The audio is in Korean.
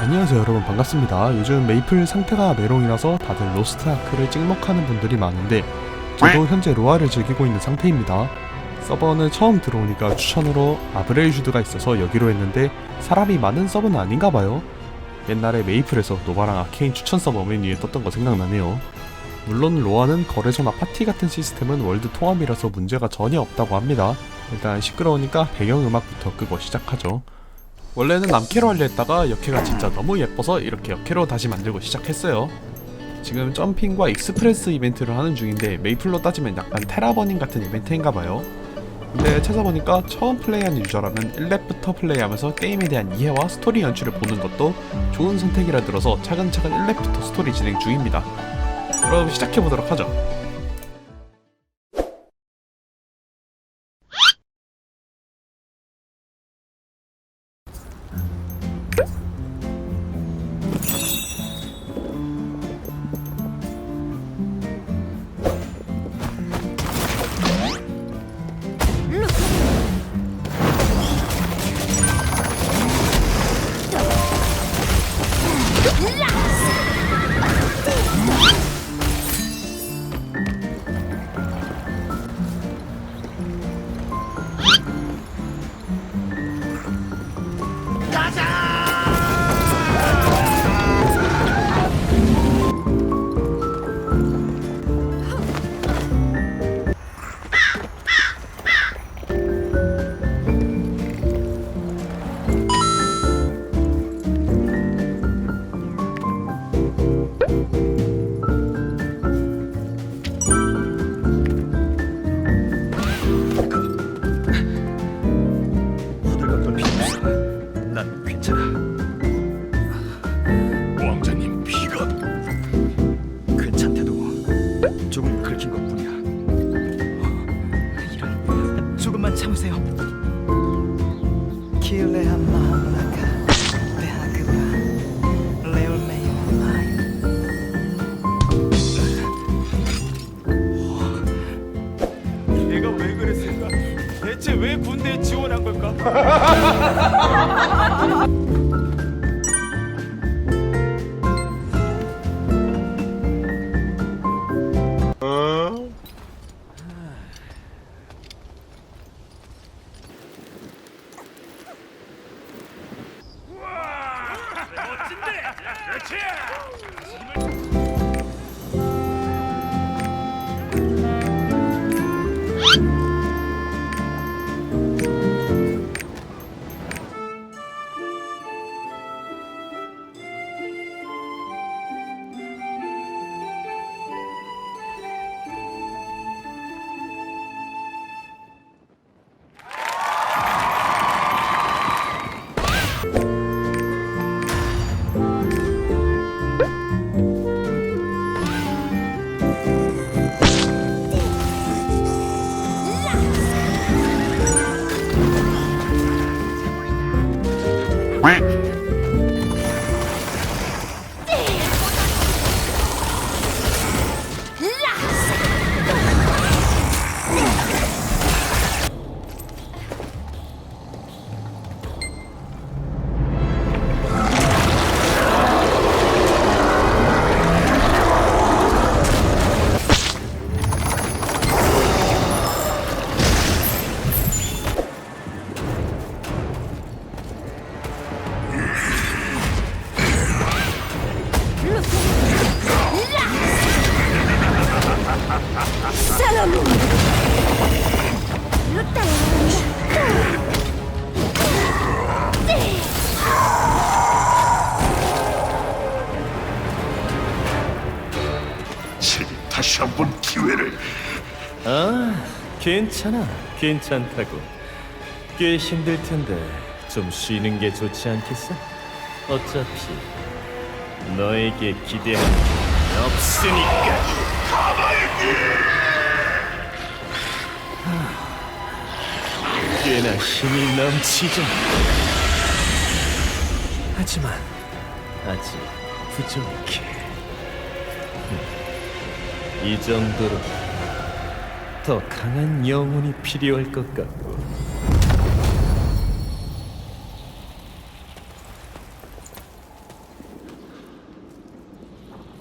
안녕하세요 여러분 반갑습니다. 요즘 메이플 상태가 메롱이라서 다들 로스트 아크를 찍먹하는 분들이 많은데 저도 현재 로아를 즐기고 있는 상태입니다. 서버는 처음 들어오니까 추천으로 아브레이슈드가 있어서 여기로 했는데 사람이 많은 서버는 아닌가 봐요. 옛날에 메이플에서 노바랑 아케인 추천 서버 메뉴에 떴던 거 생각나네요. 물론 로아는 거래소나 파티 같은 시스템은 월드 통합이라서 문제가 전혀 없다고 합니다. 일단 시끄러우니까 배경음악부터 끄고 시작하죠. 원래는 남캐로 하려 했다가 역캐가 진짜 너무 예뻐서 이렇게 역캐로 다시 만들고 시작했어요. 지금 점핑과 익스프레스 이벤트를 하는 중인데 메이플로 따지면 약간 테라버닝 같은 이벤트인가 봐요. 근데 찾아보니까 처음 플레이한 유저라면 1렙부터 플레이하면서 게임에 대한 이해와 스토리 연출을 보는 것도 좋은 선택이라 들어서 차근차근 1렙부터 스토리 진행 중입니다. 그럼 시작해보도록 하죠. 내가 왜 그랬을까? 대체 왜 군대에 지원한 걸까? Cheer! Quack. 제게 다시 한 번 기회를 아, 괜찮아. 괜찮다고. 꽤 힘들 텐데 좀 쉬는 게 좋지 않겠어? 어차피 너에게 기대하는 게 없으니까. 하, 꽤나 힘이 넘치죠. 하지만 아직 부족해. 이 정도로 더 강한 영혼이 필요할 것 같고